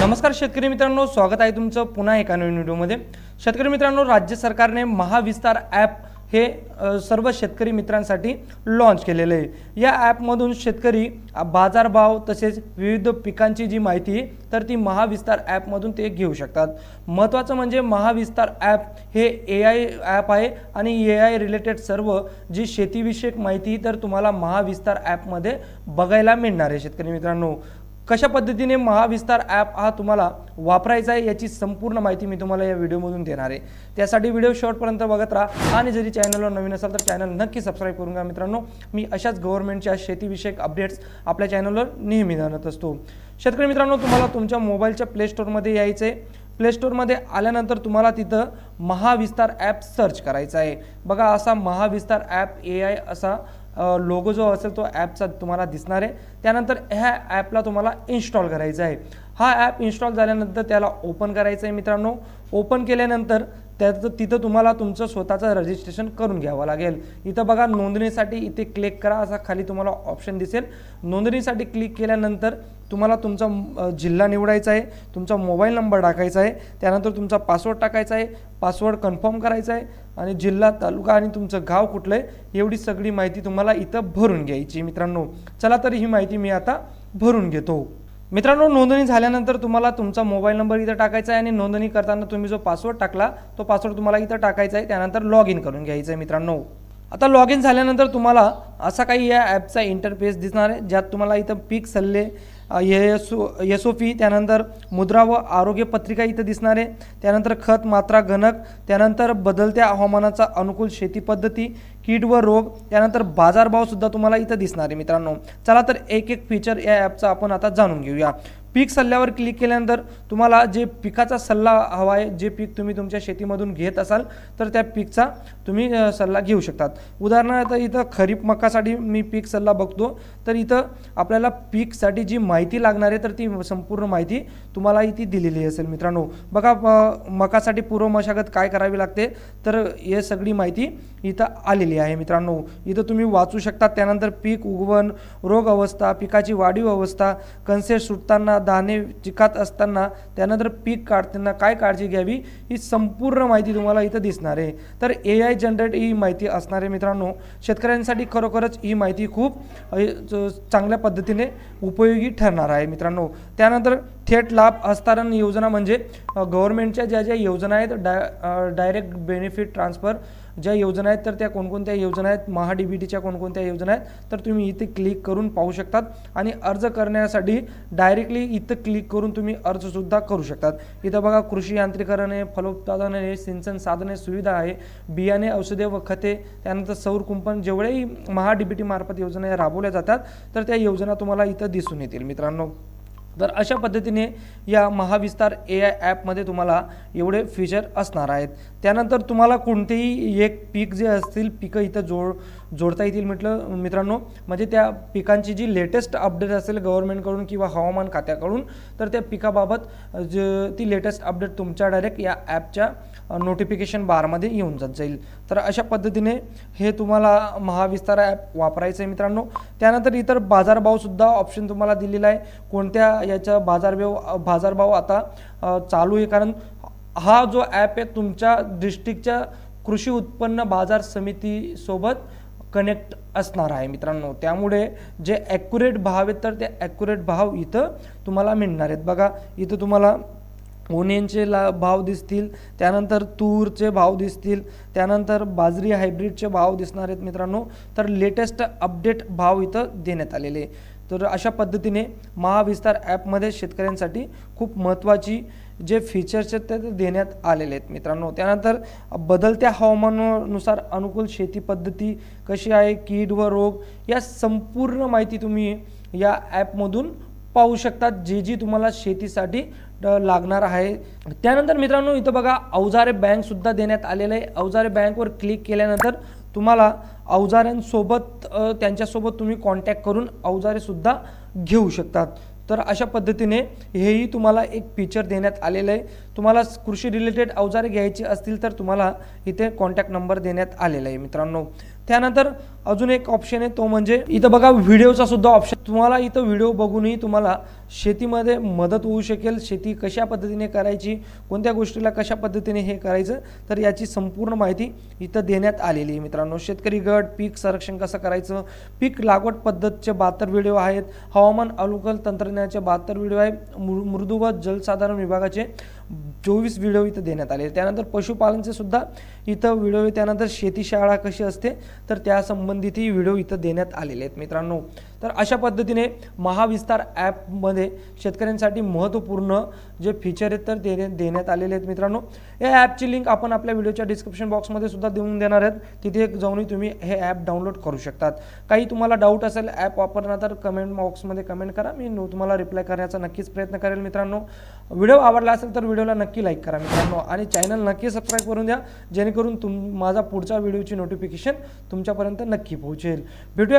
नमस्कार शेतकरी मित्रांनो स्वागत आहे तुमचं पुन्हा एका नवीन व्हिडिओमध्ये. शेतकरी मित्रांनो राज्य सरकारने महाविस्तार ॲप हे सर्व शेतकरी मित्रांसाठी लॉन्च केलेलं आहे. या ॲपमधून शेतकरी बाजारभाव तसेच विविध पिकांची जी माहिती आहे, तर ती महाविस्तार ॲपमधून ते घेऊ शकतात. महत्त्वाचं म्हणजे महाविस्तार ॲप हे ए आय ॲप आहे आणि ए आय रिलेटेड सर्व जी शेतीविषयक माहिती तर तुम्हाला महाविस्तार ॲपमध्ये बघायला मिळणार आहे शेतकरी मित्रांनो. कशा पद्धतीने महाविस्तार ॲप हा तुम्हाला वापरायचा आहे याची संपूर्ण माहिती मी तुम्हाला या व्हिडिओमधून देणार आहे. त्यासाठी व्हिडिओ शॉर्टपर्यंत बघत राहा. आणि जरी चॅनलवर नवीन असाल तर चॅनल नक्की सबस्क्राईब करून घ्या मित्रांनो. मी अशाच गव्हर्नमेंटच्या शेतीविषयक अपडेट्स आपल्या चॅनलवर नेहमी जाणत असतो. शेतकरी मित्रांनो तुम्हाला तुमच्या मोबाईलच्या प्ले स्टोअरमध्ये यायचं आहे. प्ले स्टोअरमध्ये आल्यानंतर तुम्हाला तिथं महाविस्तार ॲप सर्च करायचा आहे. बघा असा महाविस्तार ॲप ए आय असा लोगो जो असेल तो ॲपचा तुम्हाला दिसणार आहे. त्यानंतर ह्या ॲपला तुम्हाला इन्स्टॉल करायचा आहे. हा ॲप इन्स्टॉल झाल्यानंतर त्याला ओपन करायचं आहे मित्रांनो. ओपन केल्यानंतर त्याचं तिथं तुम्हाला तुमचं स्वतःचं रजिस्ट्रेशन करून घ्यावं लागेल. इथं बघा नोंदणीसाठी इथे क्लिक करा असा खाली तुम्हाला ऑप्शन दिसेल. नोंदणीसाठी क्लिक केल्यानंतर तुम्हाला तुमचा जिल्हा निवडायचा आहे तुमचा मोबाईल नंबर टाकायचा आहे त्यानंतर तुमचा पासवर्ड टाकायचा आहे पासवर्ड कन्फर्म करायचा आहे आणि जिल्हा तालुका आणि तुमचं गाव कुठलं आहे एवढी सगळी माहिती तुम्हाला इथं भरून घ्यायची मित्रांनो. चला तर ही माहिती मी आता भरून घेतो. मित्रांनो नोंदणी झाल्यानंतर तुम्हाला तुमचा मोबाईल नंबर इथं टाकायचा आहे आणि नोंदणी करताना तुम्ही जो पासवर्ड टाकला तो पासवर्ड तुम्हाला इथं टाकायचा आहे. त्यानंतर लॉग इन करून घ्यायचं आहे मित्रांनो. आता लॉग इन झाल्यानंतर तुम्हाला असा काही या ॲपचा इंटरफेस दिसणार आहे ज्यात तुम्हाला इथं पीक सल्ले S O S O P त्यानंतर मुद्रा व आरोग्य पत्रिका इथं दिसणार आहे. त्यानंतर खत मात्रा घनक त्यानंतर बदलत्या हवामानाचा अनुकूल शेती पद्धती कीड व रोग त्यानंतर बाजारभावसुद्धा तुम्हाला इथं दिसणार आहे मित्रांनो. चला तर एक एक फीचर या ॲपचा आपण आता जाणून घेऊया. पीक सल्ल्यावर क्लिक केल्यानंतर तुम्हाला जे पिकाचा सल्ला हवा आहे जे पीक तुम्ही तुमच्या शेतीमधून घेत असाल तर त्या पीकचा तुम्ही सल्ला घेऊ शकतात. उदाहरणार्थ इथं खरीप मकासाठी मी पीक सल्ला बघतो. तर इथं आपल्याला पीकसाठी जी माहिती लागणार आहे तर ती संपूर्ण माहिती तुम्हाला इथे दिलेली असेल मित्रांनो. बघा मकासाठी पूर्व मशागत काय करावी लागते? तर हे सगळी माहिती इथं आलेली आहे मित्रांनो. इथं तुम्ही वाचू शकता. त्यानंतर पीक उगवण रोग अवस्था पिकाची वाढीव अवस्था कन्सेट सुटताना दाणे चिकात असताना त्यानंतर पीक काढताना काय काळजी घ्यावी ही संपूर्ण माहिती तुम्हाला इथं दिसणार आहे. तर ए आय जनरेट ही माहिती असणारे मित्रांनो. शेतकऱ्यांसाठी खरोखरच ही माहिती खूप च- चांगल्या पद्धतीने उपयोगी ठरणार आहे मित्रांनो. त्यानंतर थेट लाभ हस्तांतरण योजना म्हणजे गव्हर्नमेंटच्या ज्या ज्या योजना आहेत डाय डायरेक्ट बेनिफिट ट्रान्सफर ज्या योजना आहेत तर त्या कोणकोणत्या योजना आहेत महा डी बी टीच्या कोणकोणत्या योजना आहेत तर तुम्ही इथे क्लिक करून पाहू शकतात आणि अर्ज करण्यासाठी डायरेक्टली इथं क्लिक करून तुम्ही अर्जसुद्धा करू शकतात. इथं बघा कृषी यांत्रिकरण आहे फलोत्पादन आहे सिंचन साधने सुविधा आहे बियाणे औषधे व खते त्यानंतर सौर कुंपण जेवढेही महा डी बी टी मार्फत योजना या राबवल्या जातात तर त्या योजना तुम्हाला इथं दिसून येतील मित्रांनो. तर अशा पद्धतीने या महाविस्तार ए आय ॲपमध्ये तुम्हाला एवढे फीचर असणार आहेत. त्यानंतर तुम्हाला कोणतेही एक पीक जे असतील पिकं इथं जोड जोडता येतील म्हटलं मित्रांनो. म्हणजे त्या पिकांची जी लेटेस्ट अपडेट असेल गव्हर्नमेंटकडून किंवा हवामान खात्याकडून तर त्या पिकाबाबत ज ती लेटेस्ट अपडेट तुमच्या डायरेक्ट या ॲपच्या नोटिफिकेशन बारमध्ये येऊन जात जाईल. तर अशा पद्धतीने हे तुम्हाला महाविस्तार ॲप वापरायचं आहे मित्रांनो. त्यानंतर इतर बाजारभावसुद्धा ऑप्शन तुम्हाला दिलेला आहे. कोणत्या याचा बाजारभाव बाजारभाव आता चालू आहे. कारण हा जो ॲप आहे तुमच्या डिस्ट्रिक्टच्या कृषी उत्पन्न बाजार समितीसोबत कनेक्ट असणार आहे मित्रांनो. त्यामुळे जे ॲक्युरेट भाव आहेत तर ते ॲक्युरेट भाव इथं तुम्हाला मिळणार आहेत. बघा इथं तुम्हाला ओनियनचे ला भाव दिसतील त्यानंतर तूरचे भाव दिसतील त्यानंतर बाजरी हायब्रिडचे भाव दिसणार आहेत मित्रांनो. तर लेटेस्ट अपडेट भाव इथं देण्यात आलेले आहे. तर अशा पद्धतीने महाविस्तार ॲपमध्ये शेतकऱ्यांसाठी खूप महत्त्वाची जे फीचर्स आहेत ते देण्यात आलेले आहेत मित्रांनो. त्यानंतर बदलत्या हवामानानुसार अनुकूल शेती पद्धती कशी आहे कीड व रोग या संपूर्ण माहिती तुम्ही या ॲपमधून पाहू शकतात जे जी तुम्हाला शेतीसाठी लागणार आहे. त्यानंतर मित्रांनो इथं बघा अवजारे बँकसुद्धा देण्यात आलेलं आहे. अवजारे बँकवर क्लिक केल्यानंतर तुम्हाला अवजाऱ्यांसोबत त्यांच्यासोबत तुम्ही कॉन्टॅक्ट करून अवजारेसुद्धा घेऊ शकतात. तर अशा पद्धतीने हेही तुम्हाला एक फीचर देण्यात आलेलं आहे. तुम्हाला कृषी रिलेटेड अवजारे घ्यायची असतील तर तुम्हाला इथे कॉन्टॅक्ट नंबर देण्यात आलेला आहे मित्रांनो. त्यानंतर अजून एक ऑप्शन आहे तो म्हणजे इथं बघा व्हिडिओचा सुद्धा ऑप्शन तुम्हाला इथं व्हिडिओ बघूनही तुम्हाला शेतीमध्ये मदत होऊ शकेल. शेती कशा पद्धतीने करायची कोणत्या गोष्टीला कशा पद्धतीने हे करायचं तर याची संपूर्ण माहिती इथं देण्यात आलेली आहे मित्रांनो. शेतकरी गट पीक संरक्षण कसं करायचं? पीक लागवड पद्धतचे बहात्तर व्हिडिओ आहेत. हवामान अनुकूल तंत्रज्ञानाचे बहात्तर व्हिडिओ आहे. मृ मृदू व जलसाधारण विभागाचे चोवीस व्हिडिओ इथं देण्यात आले त्यानंतर पशुपालनचे सुद्धा इथं व्हिडिओ. त्यानंतर शेती शाळा कशी असते तर त्यासंबंधितही व्हिडिओ इथं देण्यात आलेले आहेत मित्रांनो. तर अशा पद्धतीने महाविस्तार ॲपमध्ये शेतकऱ्यांसाठी महत्त्वपूर्ण जे फीचर आहेत तर ते देण्यात आलेले आहेत मित्रांनो. या ॲपची लिंक आपण आपल्या व्हिडिओच्या डिस्क्रिप्शन बॉक्समध्ये सुद्धा देऊन देणार आहेत. तिथे जाऊनही तुम्ही हे ॲप डाउनलोड करू शकतात. काही तुम्हाला डाऊट असेल ॲप वापरणार तर कमेंट बॉक्समध्ये कमेंट करा. मी तुम्हाला रिप्लाय करण्याचा नक्कीच प्रयत्न करेल मित्रांनो. व्हिडिओ आवडला असेल तर व्हिडिओला नक्की लाईक करा मित्रांनो. आणि चॅनल नक्की सबस्क्राईब करून द्या जेणेकरून तुम माझा पुढचा व्हिडिओची नोटिफिकेशन तुमच्यापर्यंत नक्की पोहोचेल. भेटूया